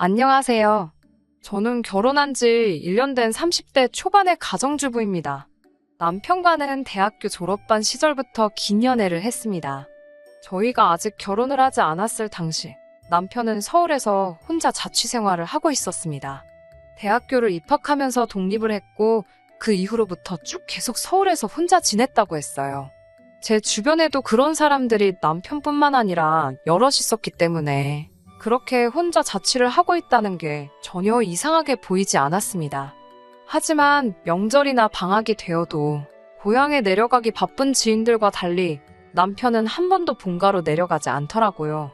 안녕하세요. 저는 결혼한 지 1년 된 30대 초반의 가정주부입니다. 남편과는 대학교 졸업반 시절부터 긴 연애를 했습니다. 저희가 아직 결혼을 하지 않았을 당시 남편은 서울에서 혼자 자취 생활을 하고 있었습니다. 대학교를 입학하면서 독립을 했고 그 이후로부터 쭉 계속 서울에서 혼자 지냈다고 했어요. 제 주변에도 그런 사람들이 남편뿐만 아니라 여럿 있었기 때문에 그렇게 혼자 자취를 하고 있다는 게 전혀 이상하게 보이지 않았습니다. 하지만 명절이나 방학이 되어도 고향에 내려가기 바쁜 지인들과 달리 남편은 한 번도 본가로 내려가지 않더라고요.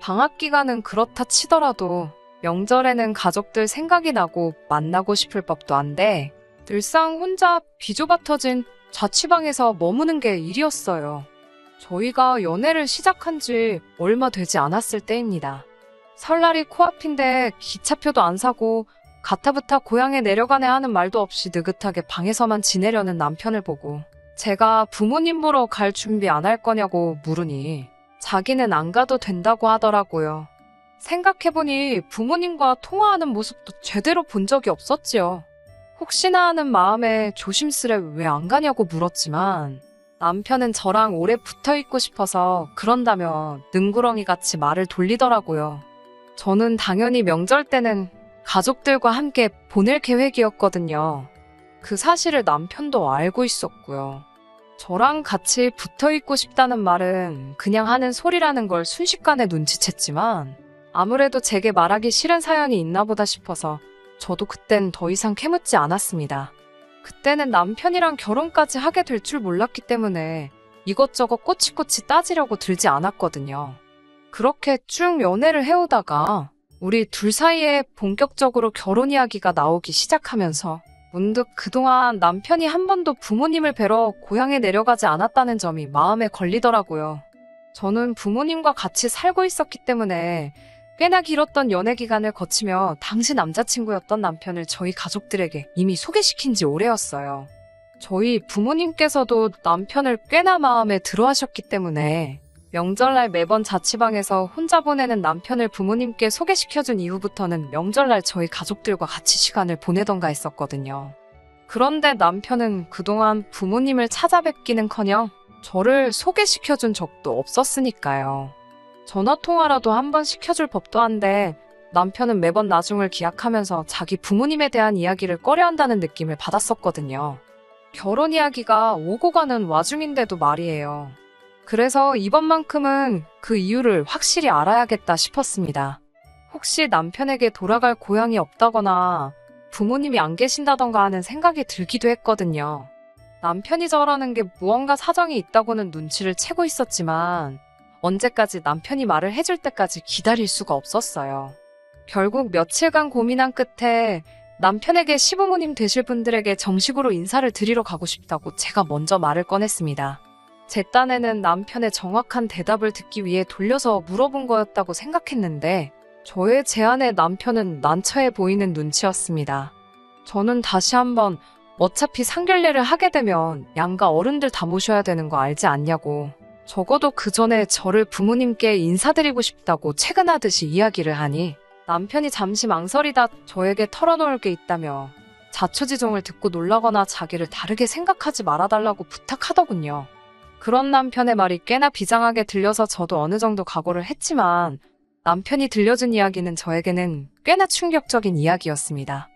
방학 기간은 그렇다 치더라도 명절에는 가족들 생각이 나고 만나고 싶을 법도 한데 늘상 혼자 비조바 터진 자취방에서 머무는 게 일이었어요. 저희가 연애를 시작한 지 얼마 되지 않았을 때입니다. 설날이 코앞인데 기차표도 안 사고 가타부타 고향에 내려가네 하는 말도 없이 느긋하게 방에서만 지내려는 남편을 보고 제가 부모님 보러 갈 준비 안 할 거냐고 물으니 자기는 안 가도 된다고 하더라고요. 생각해보니 부모님과 통화하는 모습도 제대로 본 적이 없었지요. 혹시나 하는 마음에 조심스레 왜 안 가냐고 물었지만 남편은 저랑 오래 붙어 있고 싶어서 그런다며 능구렁이 같이 말을 돌리더라고요. 저는 당연히 명절 때는 가족들과 함께 보낼 계획이었거든요. 그 사실을 남편도 알고 있었고요. 저랑 같이 붙어 있고 싶다는 말은 그냥 하는 소리라는 걸 순식간에 눈치챘지만 아무래도 제게 말하기 싫은 사연이 있나 보다 싶어서 저도 그땐 더 이상 캐묻지 않았습니다. 그때는 남편이랑 결혼까지 하게 될 줄 몰랐기 때문에 이것저것 꼬치꼬치 따지려고 들지 않았거든요. 그렇게 쭉 연애를 해오다가 우리 둘 사이에 본격적으로 결혼 이야기가 나오기 시작하면서 문득 그동안 남편이 한 번도 부모님을 뵈러 고향에 내려가지 않았다는 점이 마음에 걸리더라고요. 저는 부모님과 같이 살고 있었기 때문에 꽤나 길었던 연애 기간을 거치며 당시 남자친구였던 남편을 저희 가족들에게 이미 소개시킨 지 오래였어요. 저희 부모님께서도 남편을 꽤나 마음에 들어 하셨기 때문에 명절날 매번 자취방에서 혼자 보내는 남편을 부모님께 소개시켜준 이후부터는 명절날 저희 가족들과 같이 시간을 보내던가 했었거든요. 그런데 남편은 그동안 부모님을 찾아뵙기는 커녕 저를 소개시켜준 적도 없었으니까요. 전화통화라도 한 번 시켜줄 법도 한데 남편은 매번 나중을 기약하면서 자기 부모님에 대한 이야기를 꺼려한다는 느낌을 받았었거든요. 결혼 이야기가 오고 가는 와중인데도 말이에요. 그래서 이번만큼은 그 이유를 확실히 알아야겠다 싶었습니다. 혹시 남편에게 돌아갈 고향이 없다거나 부모님이 안 계신다던가 하는 생각이 들기도 했거든요. 남편이 저라는 게 무언가 사정이 있다고는 눈치를 채고 있었지만 언제까지 남편이 말을 해줄 때까지 기다릴 수가 없었어요. 결국 며칠간 고민한 끝에 남편에게 시부모님 되실 분들에게 정식으로 인사를 드리러 가고 싶다고 제가 먼저 말을 꺼냈습니다. 제 딴에는 남편의 정확한 대답을 듣기 위해 돌려서 물어본 거였다고 생각했는데 저의 제안에 남편은 난처해 보이는 눈치였습니다. 저는 다시 한번 어차피 상견례를 하게 되면 양가 어른들 다 모셔야 되는 거 알지 않냐고 적어도 그 전에 저를 부모님께 인사드리고 싶다고 채근하듯이 이야기를 하니 남편이 잠시 망설이다 저에게 털어놓을 게 있다며 자초지종을 듣고 놀라거나 자기를 다르게 생각하지 말아달라고 부탁하더군요. 그런 남편의 말이 꽤나 비장하게 들려서 저도 어느 정도 각오를 했지만 남편이 들려준 이야기는 저에게는 꽤나 충격적인 이야기였습니다.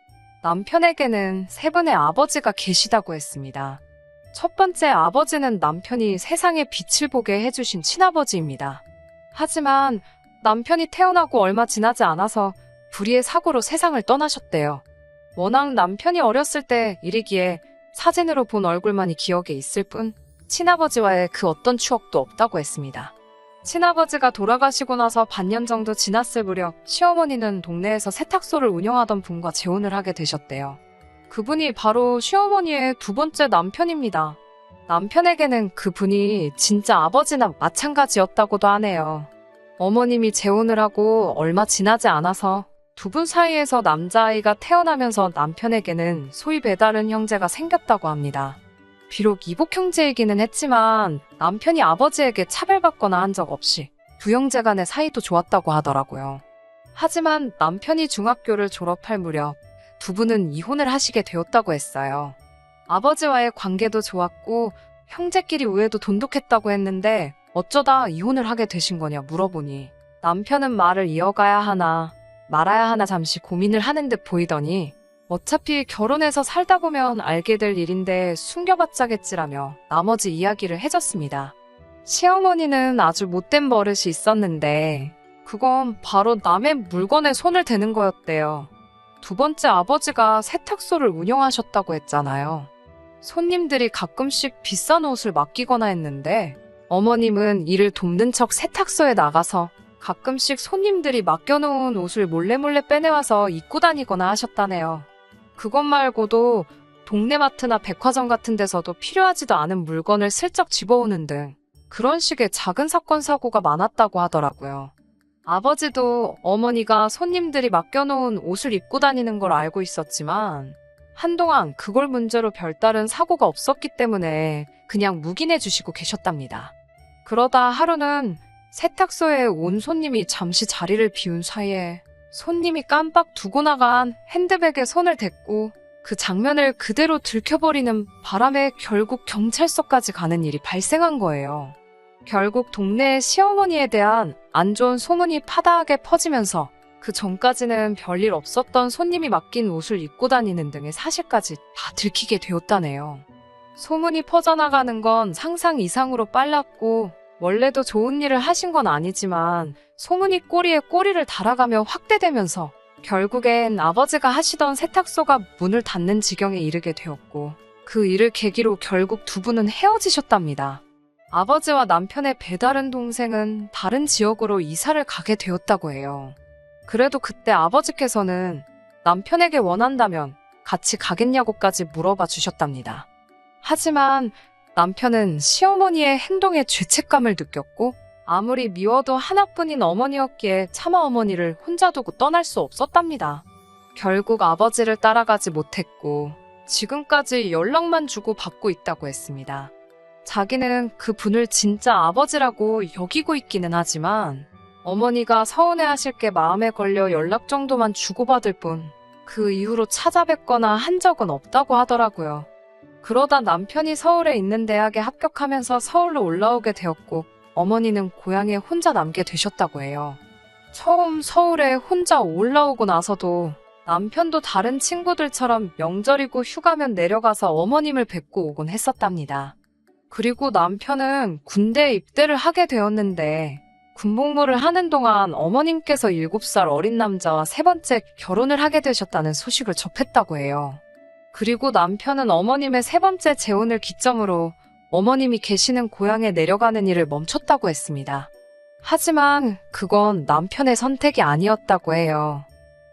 남편에게는 세 분의 아버지가 계시다고 했습니다. 첫 번째 아버지는 남편이 세상에 빛을 보게 해주신 친아버지입니다. 하지만 남편이 태어나고 얼마 지나지 않아서 불의의 사고로 세상을 떠나셨대요. 워낙 남편이 어렸을 때 일이기에 사진으로 본 얼굴만이 기억에 있을 뿐 친아버지와의 그 어떤 추억도 없다고 했습니다. 친아버지가 돌아가시고 나서 반년 정도 지났을 무렵 시어머니는 동네에서 세탁소를 운영하던 분과 재혼을 하게 되셨대요. 그분이 바로 시어머니의 두 번째 남편입니다. 남편에게는 그분이 진짜 아버지나 마찬가지였다고도 하네요. 어머님이 재혼을 하고 얼마 지나지 않아서 두 분 사이에서 남자아이가 태어나면서 남편에게는 소위 배다른 형제가 생겼다고 합니다. 비록 이복 형제이기는 했지만 남편이 아버지에게 차별받거나 한 적 없이 두 형제 간의 사이도 좋았다고 하더라고요. 하지만 남편이 중학교를 졸업할 무렵 두 분은 이혼을 하시게 되었다고 했어요. 아버지와의 관계도 좋았고 형제끼리 우애도 돈독했다고 했는데 어쩌다 이혼을 하게 되신 거냐 물어보니 남편은 말을 이어가야 하나 말아야 하나 잠시 고민을 하는 듯 보이더니 어차피 결혼해서 살다 보면 알게 될 일인데 숨겨봤자겠지라며 나머지 이야기를 해줬습니다. 시어머니는 아주 못된 버릇이 있었는데 그건 바로 남의 물건에 손을 대는 거였대요. 두 번째 아버지가 세탁소를 운영하셨다고 했잖아요. 손님들이 가끔씩 비싼 옷을 맡기거나 했는데 어머님은 이를 돕는 척 세탁소에 나가서 가끔씩 손님들이 맡겨놓은 옷을 몰래몰래 빼내와서 입고 다니거나 하셨다네요. 그것 말고도 동네 마트나 백화점 같은 데서도 필요하지도 않은 물건을 슬쩍 집어오는 등 그런 식의 작은 사건 사고가 많았다고 하더라고요. 아버지도 어머니가 손님들이 맡겨놓은 옷을 입고 다니는 걸 알고 있었지만 한동안 그걸 문제로 별다른 사고가 없었기 때문에 그냥 묵인해 주시고 계셨답니다. 그러다 하루는 세탁소에 온 손님이 잠시 자리를 비운 사이에 손님이 깜빡 두고 나간 핸드백에 손을 댔고 그 장면을 그대로 들켜버리는 바람에 결국 경찰서까지 가는 일이 발생한 거예요. 결국 동네 시어머니에 대한 안 좋은 소문이 파다하게 퍼지면서 그 전까지는 별일 없었던 손님이 맡긴 옷을 입고 다니는 등의 사실까지 다 들키게 되었다네요. 소문이 퍼져나가는 건 상상 이상으로 빨랐고 원래도 좋은 일을 하신 건 아니지만 소문이 꼬리에 꼬리를 달아가며 확대되면서 결국엔 아버지가 하시던 세탁소가 문을 닫는 지경에 이르게 되었고 그 일을 계기로 결국 두 분은 헤어지셨답니다. 아버지와 남편의 배다른 동생은 다른 지역으로 이사를 가게 되었다고 해요. 그래도 그때 아버지께서는 남편에게 원한다면 같이 가겠냐고까지 물어봐 주셨답니다. 하지만 남편은 시어머니의 행동에 죄책감을 느꼈고 아무리 미워도 하나뿐인 어머니였기에 차마 어머니를 혼자 두고 떠날 수 없었답니다. 결국 아버지를 따라가지 못했고 지금까지 연락만 주고 받고 있다고 했습니다. 자기는 그 분을 진짜 아버지라고 여기고 있기는 하지만 어머니가 서운해하실 게 마음에 걸려 연락 정도만 주고받을 뿐 그 이후로 찾아뵙거나 한 적은 없다고 하더라고요. 그러다 남편이 서울에 있는 대학에 합격하면서 서울로 올라오게 되었고 어머니는 고향에 혼자 남게 되셨다고 해요. 처음 서울에 혼자 올라오고 나서도 남편도 다른 친구들처럼 명절이고 휴가면 내려가서 어머님을 뵙고 오곤 했었답니다. 그리고 남편은 군대에 입대를 하게 되었는데 군복무를 하는 동안 어머님께서 7살 어린 남자와 세 번째 결혼을 하게 되셨다는 소식을 접했다고 해요. 그리고 남편은 어머님의 세 번째 재혼을 기점으로 어머님이 계시는 고향에 내려가는 일을 멈췄다고 했습니다. 하지만 그건 남편의 선택이 아니었다고 해요.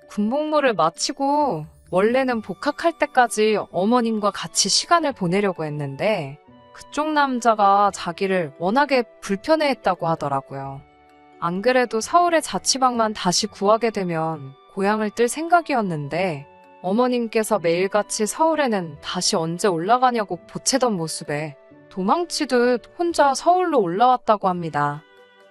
군복무를 마치고 원래는 복학할 때까지 어머님과 같이 시간을 보내려고 했는데 그쪽 남자가 자기를 워낙에 불편해했다고 하더라고요. 안 그래도 서울의 자취방만 다시 구하게 되면 고향을 뜰 생각이었는데 어머님께서 매일같이 서울에는 다시 언제 올라가냐고 보채던 모습에 도망치듯 혼자 서울로 올라왔다고 합니다.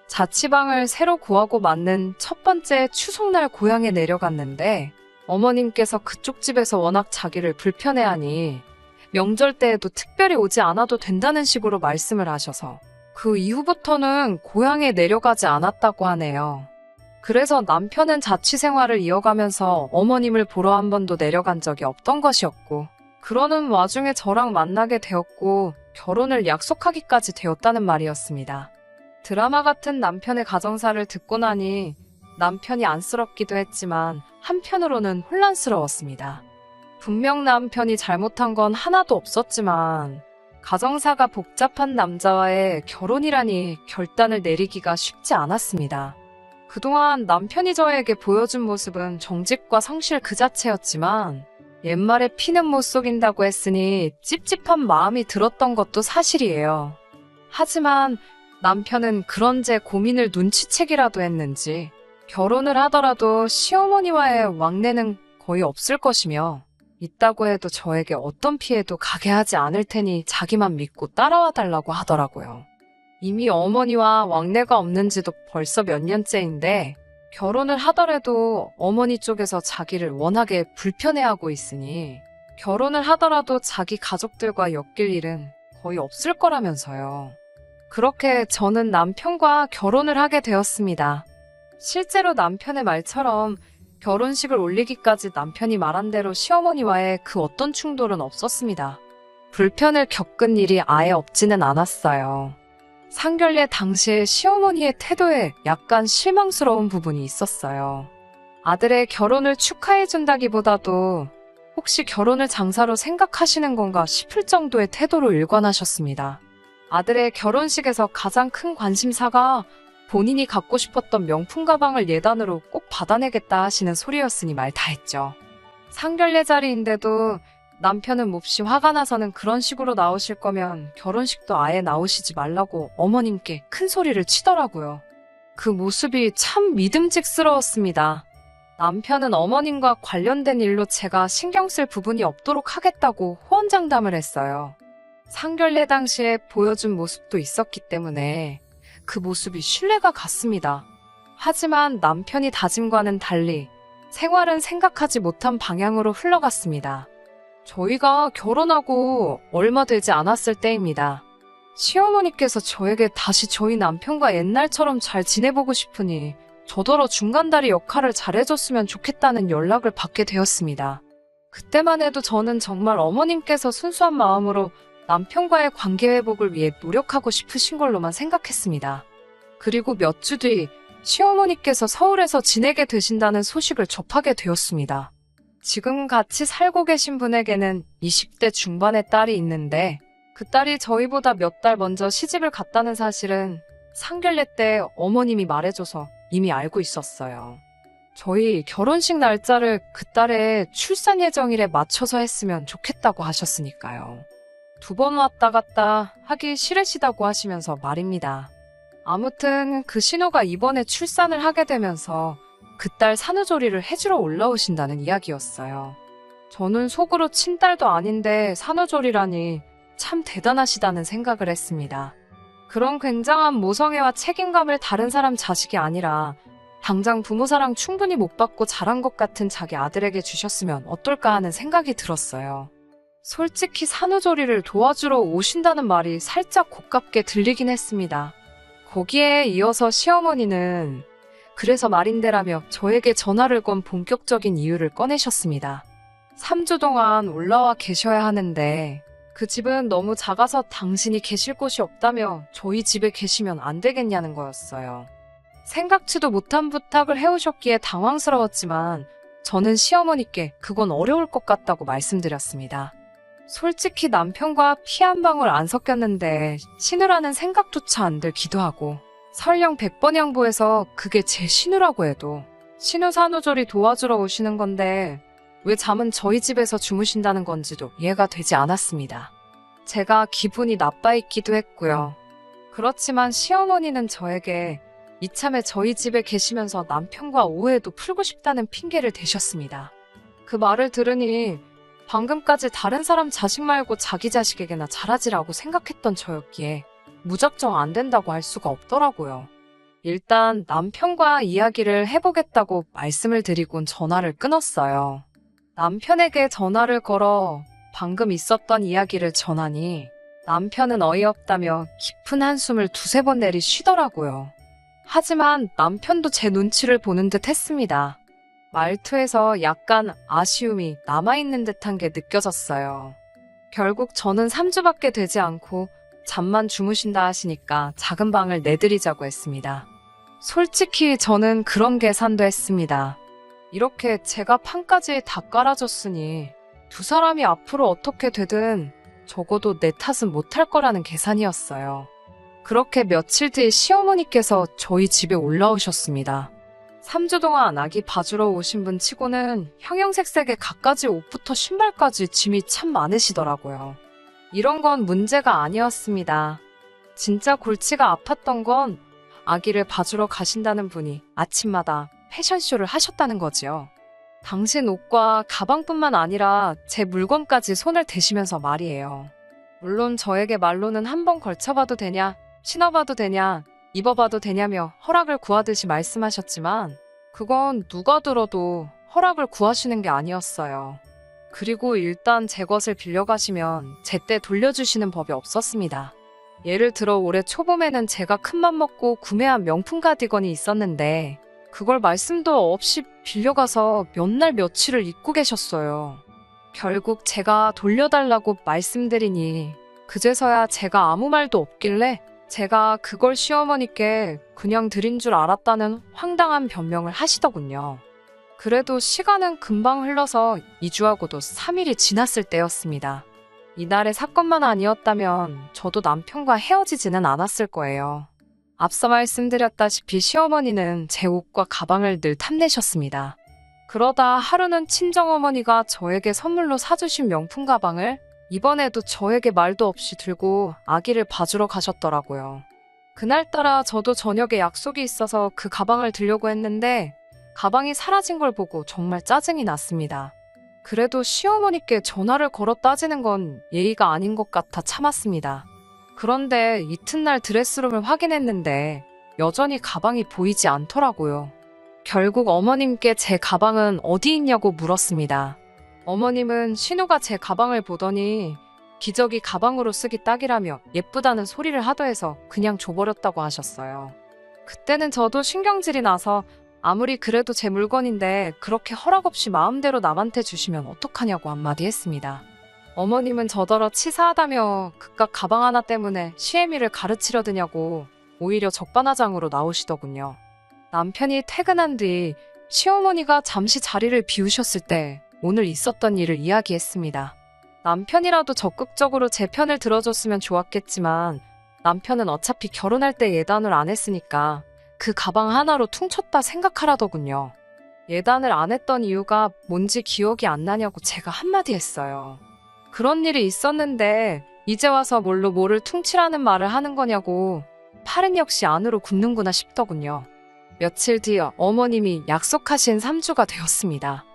자취방을 새로 구하고 맞는 첫 번째 추석날 고향에 내려갔는데 어머님께서 그쪽 집에서 워낙 자기를 불편해하니 명절 때에도 특별히 오지 않아도 된다는 식으로 말씀을 하셔서 그 이후부터는 고향에 내려가지 않았다고 하네요. 그래서 남편은 자취 생활을 이어가면서 어머님을 보러 한 번도 내려간 적이 없던 것이었고, 그러는 와중에 저랑 만나게 되었고, 결혼을 약속하기까지 되었다는 말이었습니다. 드라마 같은 남편의 가정사를 듣고 나니 남편이 안쓰럽기도 했지만 한편으로는 혼란스러웠습니다. 분명 남편이 잘못한 건 하나도 없었지만 가정사가 복잡한 남자와의 결혼이라니 결단을 내리기가 쉽지 않았습니다. 그동안 남편이 저에게 보여준 모습은 정직과 성실 그 자체였지만 옛말에 피는 못 속인다고 했으니 찝찝한 마음이 들었던 것도 사실이에요. 하지만 남편은 그런 제 고민을 눈치채기라도 했는지 결혼을 하더라도 시어머니와의 왕래는 거의 없을 것이며 있다고 해도 저에게 어떤 피해도 가게 하지 않을 테니 자기만 믿고 따라와 달라고 하더라고요. 이미 어머니와 왕래가 없는 지도 벌써 몇 년째인데 결혼을 하더라도 어머니 쪽에서 자기를 워낙에 불편해하고 있으니 결혼을 하더라도 자기 가족들과 엮일 일은 거의 없을 거라면서요. 그렇게 저는 남편과 결혼을 하게 되었습니다. 실제로 남편의 말처럼 결혼식을 올리기까지 남편이 말한 대로 시어머니와의 그 어떤 충돌은 없었습니다. 불편을 겪은 일이 아예 없지는 않았어요. 상견례 당시에 시어머니의 태도에 약간 실망스러운 부분이 있었어요. 아들의 결혼을 축하해준다기보다도 혹시 결혼을 장사로 생각하시는 건가 싶을 정도의 태도로 일관하셨습니다. 아들의 결혼식에서 가장 큰 관심사가 본인이 갖고 싶었던 명품 가방을 예단으로 꼭 받아내겠다 하시는 소리였으니 말 다 했죠. 상견례 자리인데도 남편은 몹시 화가 나서는 그런 식으로 나오실 거면 결혼식도 아예 나오시지 말라고 어머님께 큰 소리를 치더라고요. 그 모습이 참 믿음직스러웠습니다. 남편은 어머님과 관련된 일로 제가 신경 쓸 부분이 없도록 하겠다고 호언장담을 했어요. 상견례 당시에 보여준 모습도 있었기 때문에 그 모습이 신뢰가 갔습니다. 하지만 남편이 다짐과는 달리 생활은 생각하지 못한 방향으로 흘러갔습니다. 저희가 결혼하고 얼마 되지 않았을 때입니다. 시어머니께서 저에게 다시 저희 남편과 옛날처럼 잘 지내보고 싶으니 저더러 중간다리 역할을 잘해줬으면 좋겠다는 연락을 받게 되었습니다. 그때만 해도 저는 정말 어머님께서 순수한 마음으로 남편과의 관계 회복을 위해 노력하고 싶으신 걸로만 생각했습니다. 그리고 몇 주 뒤 시어머니께서 서울에서 지내게 되신다는 소식을 접하게 되었습니다. 지금 같이 살고 계신 분에게는 20대 중반의 딸이 있는데 그 딸이 저희보다 몇 달 먼저 시집을 갔다는 사실은 상견례 때 어머님이 말해줘서 이미 알고 있었어요. 저희 결혼식 날짜를 그 딸의 출산 예정일에 맞춰서 했으면 좋겠다고 하셨으니까요. 두 번 왔다 갔다 하기 싫으시다고 하시면서 말입니다. 아무튼 그 신호가 이번에 출산을 하게 되면서 그딸 산후조리를 해주러 올라오신다는 이야기였어요. 저는 속으로 친딸도 아닌데 산후조리라니 참 대단하시다는 생각을 했습니다. 그런 굉장한 모성애와 책임감을 다른 사람 자식이 아니라 당장 부모 사랑 충분히 못 받고 자란 것 같은 자기 아들에게 주셨으면 어떨까 하는 생각이 들었어요. 솔직히 산후조리를 도와주러 오신다는 말이 살짝 고깝게 들리긴 했습니다. 거기에 이어서 시어머니는 그래서 말인데라며 저에게 전화를 건 본격적인 이유를 꺼내셨습니다. 3주 동안 올라와 계셔야 하는데 그 집은 너무 작아서 당신이 계실 곳이 없다며 저희 집에 계시면 안 되겠냐는 거였어요. 생각지도 못한 부탁을 해오셨기에 당황스러웠지만 저는 시어머니께 그건 어려울 것 같다고 말씀드렸습니다. 솔직히 남편과 피 한 방울 안 섞였는데 신우라는 생각조차 안 들기도 하고 설령 100번 양보해서 그게 제 신우라고 해도 신우 산후조리 도와주러 오시는 건데 왜 잠은 저희 집에서 주무신다는 건지도 이해가 되지 않았습니다. 제가 기분이 나빠 있기도 했고요. 그렇지만 시어머니는 저에게 이참에 저희 집에 계시면서 남편과 오해도 풀고 싶다는 핑계를 대셨습니다. 그 말을 들으니 방금까지 다른 사람 자식 말고 자기 자식에게나 잘하지라고 생각했던 저였기에 무작정 안 된다고 할 수가 없더라고요. 일단 남편과 이야기를 해보겠다고 말씀을 드리곤 전화를 끊었어요. 남편에게 전화를 걸어 방금 있었던 이야기를 전하니 남편은 어이없다며 깊은 한숨을 두세 번 내리 쉬더라고요. 하지만 남편도 제 눈치를 보는 듯 했습니다. 말투에서 약간 아쉬움이 남아있는 듯한 게 느껴졌어요. 결국 저는 3주밖에 되지 않고 잠만 주무신다 하시니까 작은 방을 내드리자고 했습니다. 솔직히 저는 그런 계산도 했습니다. 이렇게 제가 판까지 다 깔아줬으니 두 사람이 앞으로 어떻게 되든 적어도 내 탓은 못할 거라는 계산이었어요. 그렇게 며칠 뒤 시어머니께서 저희 집에 올라오셨습니다. 3주 동안 아기 봐주러 오신 분 치고는 형형색색의 갖가지 옷부터 신발까지 짐이 참 많으시더라고요. 이런 건 문제가 아니었습니다. 진짜 골치가 아팠던 건 아기를 봐주러 가신다는 분이 아침마다 패션쇼를 하셨다는 거지요. 당신 옷과 가방뿐만 아니라 제 물건까지 손을 대시면서 말이에요. 물론 저에게 말로는 한 번 걸쳐봐도 되냐, 신어봐도 되냐, 입어봐도 되냐며 허락을 구하듯이 말씀하셨지만 그건 누가 들어도 허락을 구하시는 게 아니었어요. 그리고 일단 제 것을 빌려가시면 제때 돌려주시는 법이 없었습니다. 예를 들어 올해 초봄에는 제가 큰맘 먹고 구매한 명품 가디건이 있었는데 그걸 말씀도 없이 빌려가서 몇 날 며칠을 입고 계셨어요. 결국 제가 돌려달라고 말씀드리니 그제서야 제가 아무 말도 없길래 제가 그걸 시어머니께 그냥 드린 줄 알았다는 황당한 변명을 하시더군요. 그래도 시간은 금방 흘러서 2주하고도 3일이 지났을 때였습니다. 이날의 사건만 아니었다면 저도 남편과 헤어지지는 않았을 거예요. 앞서 말씀드렸다시피 시어머니는 제 옷과 가방을 늘 탐내셨습니다. 그러다 하루는 친정어머니가 저에게 선물로 사주신 명품 가방을 이번에도 저에게 말도 없이 들고 아기를 봐주러 가셨더라고요. 그날따라 저도 저녁에 약속이 있어서 그 가방을 들려고 했는데 가방이 사라진 걸 보고 정말 짜증이 났습니다. 그래도 시어머니께 전화를 걸어 따지는 건 예의가 아닌 것 같아 참았습니다. 그런데 이튿날 드레스룸을 확인했는데 여전히 가방이 보이지 않더라고요. 결국 어머님께 제 가방은 어디 있냐고 물었습니다. 어머님은 신우가 제 가방을 보더니 기저귀 가방으로 쓰기 딱이라며 예쁘다는 소리를 하더 해서 그냥 줘버렸다고 하셨어요. 그때는 저도 신경질이 나서 아무리 그래도 제 물건인데 그렇게 허락 없이 마음대로 남한테 주시면 어떡하냐고 한마디 했습니다. 어머님은 저더러 치사하다며 그깟 가방 하나 때문에 시애미를 가르치려 드냐고 오히려 적반하장으로 나오시더군요. 남편이 퇴근한 뒤 시어머니가 잠시 자리를 비우셨을 때 오늘 있었던 일을 이야기했습니다. 남편이라도 적극적으로 제 편을 들어줬으면 좋았겠지만 남편은 어차피 결혼할 때 예단을 안 했으니까 그 가방 하나로 퉁쳤다 생각하라더군요. 예단을 안 했던 이유가 뭔지 기억이 안 나냐고 제가 한마디 했어요. 그런 일이 있었는데 이제 와서 뭘로 뭐를 퉁치라는 말을 하는 거냐고 팔은 역시 안으로 굽는구나 싶더군요. 며칠 뒤 어머님이 약속하신 3주가 되었습니다.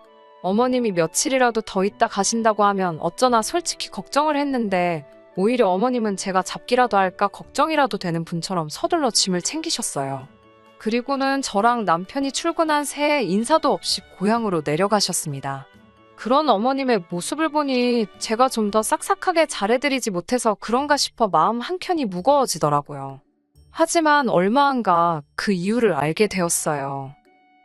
어머님이 며칠이라도 더 있다 가신다고 하면 어쩌나 솔직히 걱정을 했는데 오히려 어머님은 제가 잡기라도 할까 걱정이라도 되는 분처럼 서둘러 짐을 챙기셨어요. 그리고는 저랑 남편이 출근한 새해 인사도 없이 고향으로 내려가셨습니다. 그런 어머님의 모습을 보니 제가 좀 더 싹싹하게 잘해드리지 못해서 그런가 싶어 마음 한켠이 무거워지더라고요. 하지만 얼마 안가 그 이유를 알게 되었어요.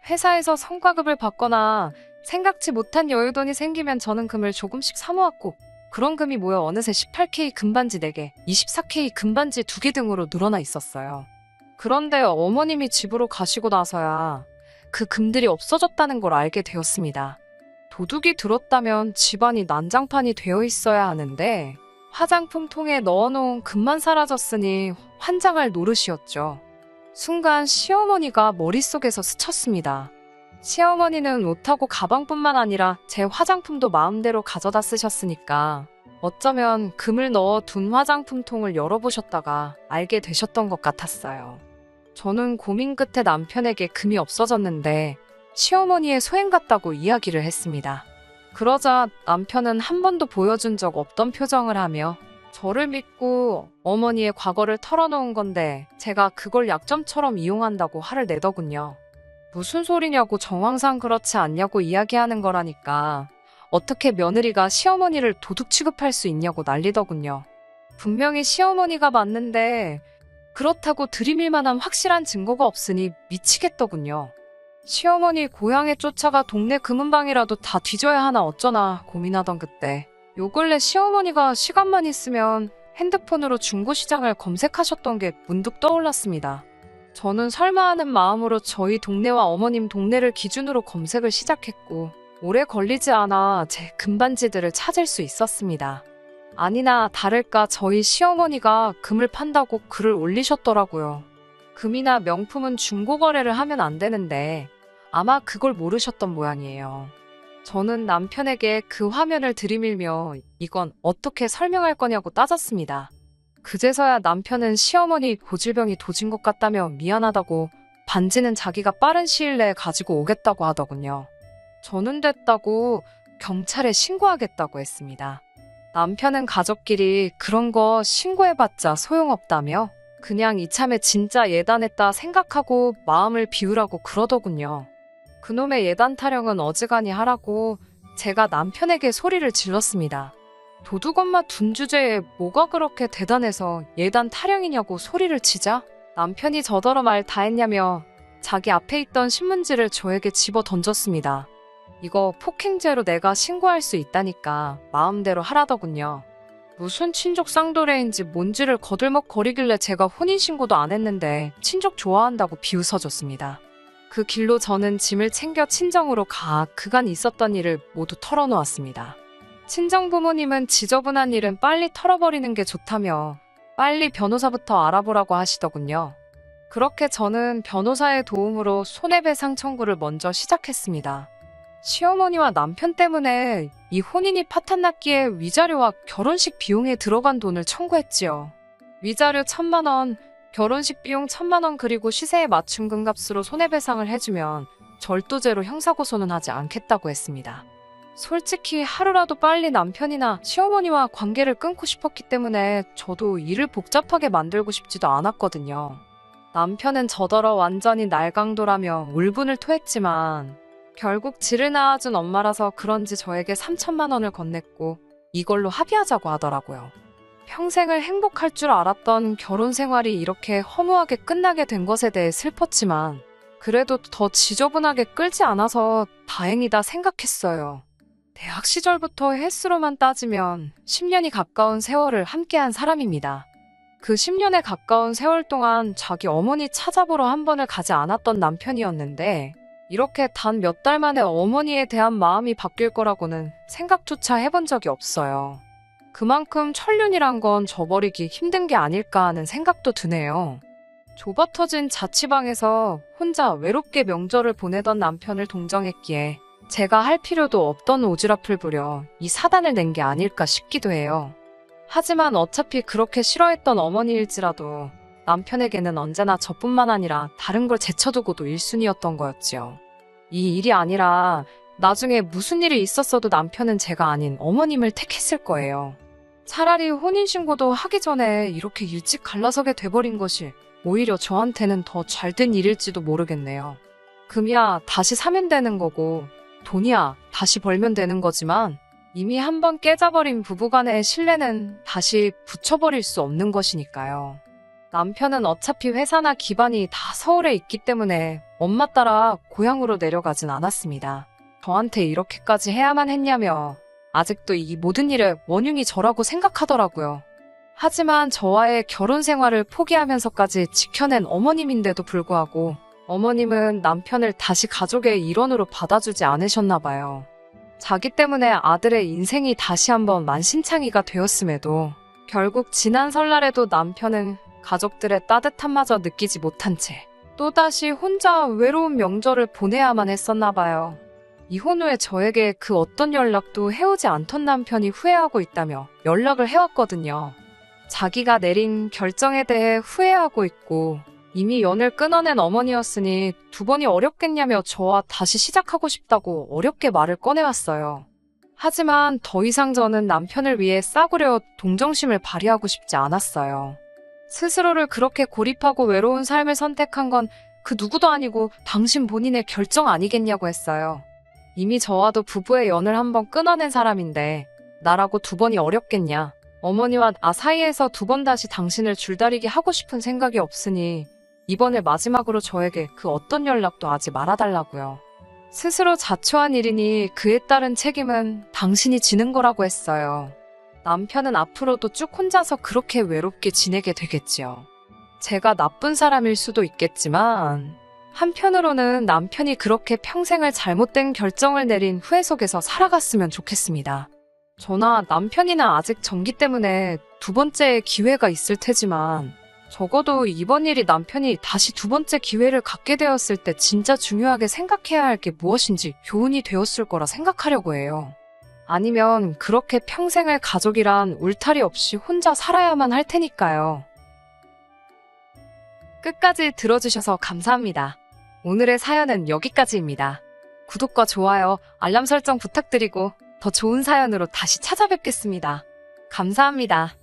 회사에서 성과급을 받거나 생각지 못한 여유돈이 생기면 저는 금을 조금씩 사모았고 그런 금이 모여 어느새 18K 금반지 4개, 24K 금반지 2개 등으로 늘어나 있었어요. 그런데 어머님이 집으로 가시고 나서야 그 금들이 없어졌다는 걸 알게 되었습니다. 도둑이 들었다면 집안이 난장판이 되어 있어야 하는데 화장품 통에 넣어놓은 금만 사라졌으니 환장할 노릇이었죠. 순간 시어머니가 머릿속에서 스쳤습니다. 시어머니는 옷하고 가방뿐만 아니라 제 화장품도 마음대로 가져다 쓰셨으니까 어쩌면 금을 넣어 둔 화장품 통을 열어보셨다가 알게 되셨던 것 같았어요. 저는 고민 끝에 남편에게 금이 없어졌는데 시어머니의 소행 같다고 이야기를 했습니다. 그러자 남편은 한 번도 보여준 적 없던 표정을 하며 저를 믿고 어머니의 과거를 털어놓은 건데 제가 그걸 약점처럼 이용한다고 화를 내더군요. 무슨 소리냐고 정황상 그렇지 않냐고 이야기하는 거라니까 어떻게 며느리가 시어머니를 도둑 취급할 수 있냐고 난리더군요. 분명히 시어머니가 맞는데 그렇다고 들이밀 만한 확실한 증거가 없으니 미치겠더군요. 시어머니 고향에 쫓아가 동네 금은방이라도 다 뒤져야 하나 어쩌나 고민하던 그때 요 근래 시어머니가 시간만 있으면 핸드폰으로 중고시장을 검색하셨던 게 문득 떠올랐습니다. 저는 설마 하는 마음으로 저희 동네와 어머님 동네를 기준으로 검색을 시작했고 오래 걸리지 않아 제 금반지들을 찾을 수 있었습니다. 아니나 다를까 저희 시어머니가 금을 판다고 글을 올리셨더라고요. 금이나 명품은 중고 거래를 하면 안 되는데 아마 그걸 모르셨던 모양이에요. 저는 남편에게 그 화면을 들이밀며 이건 어떻게 설명할 거냐고 따졌습니다. 그제서야 남편은 시어머니 고질병이 도진 것 같다며 미안하다고 반지는 자기가 빠른 시일 내에 가지고 오겠다고 하더군요. 저는 됐다고 경찰에 신고하겠다고 했습니다. 남편은 가족끼리 그런 거 신고해봤자 소용없다며 그냥 이참에 진짜 예단했다 생각하고 마음을 비우라고 그러더군요. 그놈의 예단 타령은 어지간히 하라고 제가 남편에게 소리를 질렀습니다. 도둑엄마 둔 주제에 뭐가 그렇게 대단해서 예단 타령이냐고 소리를 치자 남편이 저더러 말 다 했냐며 자기 앞에 있던 신문지를 저에게 집어 던졌습니다. 이거 폭행죄로 내가 신고할 수 있다니까 마음대로 하라더군요. 무슨 친족 쌍도레인지 뭔지를 거들먹거리길래 제가 혼인신고도 안 했는데 친족 좋아한다고 비웃어줬습니다. 그 길로 저는 짐을 챙겨 친정으로 가 그간 있었던 일을 모두 털어놓았습니다. 친정 부모님은 지저분한 일은 빨리 털어버리는 게 좋다며 빨리 변호사부터 알아보라고 하시더군요. 그렇게 저는 변호사의 도움으로 손해배상 청구를 먼저 시작했습니다. 시어머니와 남편 때문에 이 혼인이 파탄났기에 위자료와 결혼식 비용에 들어간 돈을 청구했지요. 위자료 천만 원, 결혼식 비용 천만 원 그리고 시세에 맞춘 금값으로 손해배상을 해주면 절도죄로 형사고소는 하지 않겠다고 했습니다. 솔직히 하루라도 빨리 남편이나 시어머니와 관계를 끊고 싶었기 때문에 저도 일을 복잡하게 만들고 싶지도 않았거든요. 남편은 저더러 완전히 날강도라며 울분을 토했지만 결국 지를 낳아준 엄마라서 그런지 저에게 3천만 원을 건넸고 이걸로 합의하자고 하더라고요. 평생을 행복할 줄 알았던 결혼 생활이 이렇게 허무하게 끝나게 된 것에 대해 슬펐지만 그래도 더 지저분하게 끌지 않아서 다행이다 생각했어요. 대학 시절부터 횟수로만 따지면 10년이 가까운 세월을 함께한 사람입니다. 그 10년에 가까운 세월 동안 자기 어머니 찾아보러 한 번을 가지 않았던 남편이었는데 이렇게 단 몇 달 만에 어머니에 대한 마음이 바뀔 거라고는 생각조차 해본 적이 없어요. 그만큼 천륜이란 건 저버리기 힘든 게 아닐까 하는 생각도 드네요. 좁아 터진 자취방에서 혼자 외롭게 명절을 보내던 남편을 동정했기에 제가 할 필요도 없던 오지랖을 부려 이 사단을 낸 게 아닐까 싶기도 해요. 하지만 어차피 그렇게 싫어했던 어머니일지라도 남편에게는 언제나 저뿐만 아니라 다른 걸 제쳐두고도 1순위였던 거였지요. 이 일이 아니라 나중에 무슨 일이 있었어도 남편은 제가 아닌 어머님을 택했을 거예요. 차라리 혼인신고도 하기 전에 이렇게 일찍 갈라서게 돼버린 것이 오히려 저한테는 더 잘 된 일일지도 모르겠네요. 금이야 다시 사면 되는 거고 돈이야 다시 벌면 되는 거지만 이미 한 번 깨져버린 부부간의 신뢰는 다시 붙여버릴 수 없는 것이니까요. 남편은 어차피 회사나 기반이 다 서울에 있기 때문에 엄마 따라 고향으로 내려가진 않았습니다. 저한테 이렇게까지 해야만 했냐며 아직도 이 모든 일의 원흉이 저라고 생각하더라고요. 하지만 저와의 결혼 생활을 포기하면서까지 지켜낸 어머님인데도 불구하고 어머님은 남편을 다시 가족의 일원으로 받아주지 않으셨나 봐요. 자기 때문에 아들의 인생이 다시 한번 만신창이가 되었음에도 결국 지난 설날에도 남편은 가족들의 따뜻함마저 느끼지 못한 채 또다시 혼자 외로운 명절을 보내야만 했었나 봐요. 이혼 후에 저에게 그 어떤 연락도 해오지 않던 남편이 후회하고 있다며 연락을 해왔거든요. 자기가 내린 결정에 대해 후회하고 있고 이미 연을 끊어낸 어머니였으니 두 번이 어렵겠냐며 저와 다시 시작하고 싶다고 어렵게 말을 꺼내왔어요. 하지만 더 이상 저는 남편을 위해 싸구려 동정심을 발휘하고 싶지 않았어요. 스스로를 그렇게 고립하고 외로운 삶을 선택한 건 그 누구도 아니고 당신 본인의 결정 아니겠냐고 했어요. 이미 저와도 부부의 연을 한번 끊어낸 사람인데 나라고 두 번이 어렵겠냐. 어머니와 나 사이에서 두 번 다시 당신을 줄다리기 하고 싶은 생각이 없으니 이번을 마지막으로 저에게 그 어떤 연락도 하지 말아달라고요. 스스로 자초한 일이니 그에 따른 책임은 당신이 지는 거라고 했어요. 남편은 앞으로도 쭉 혼자서 그렇게 외롭게 지내게 되겠지요. 제가 나쁜 사람일 수도 있겠지만 한편으로는 남편이 그렇게 평생을 잘못된 결정을 내린 후회 속에서 살아갔으면 좋겠습니다. 저나 남편이나 아직 전기 때문에 두 번째의 기회가 있을 테지만 적어도 이번 일이 남편이 다시 두 번째 기회를 갖게 되었을 때 진짜 중요하게 생각해야 할 게 무엇인지 교훈이 되었을 거라 생각하려고 해요. 아니면 그렇게 평생을 가족이란 울타리 없이 혼자 살아야만 할 테니까요. 끝까지 들어주셔서 감사합니다. 오늘의 사연은 여기까지입니다. 구독과 좋아요, 알람 설정 부탁드리고 더 좋은 사연으로 다시 찾아뵙겠습니다. 감사합니다.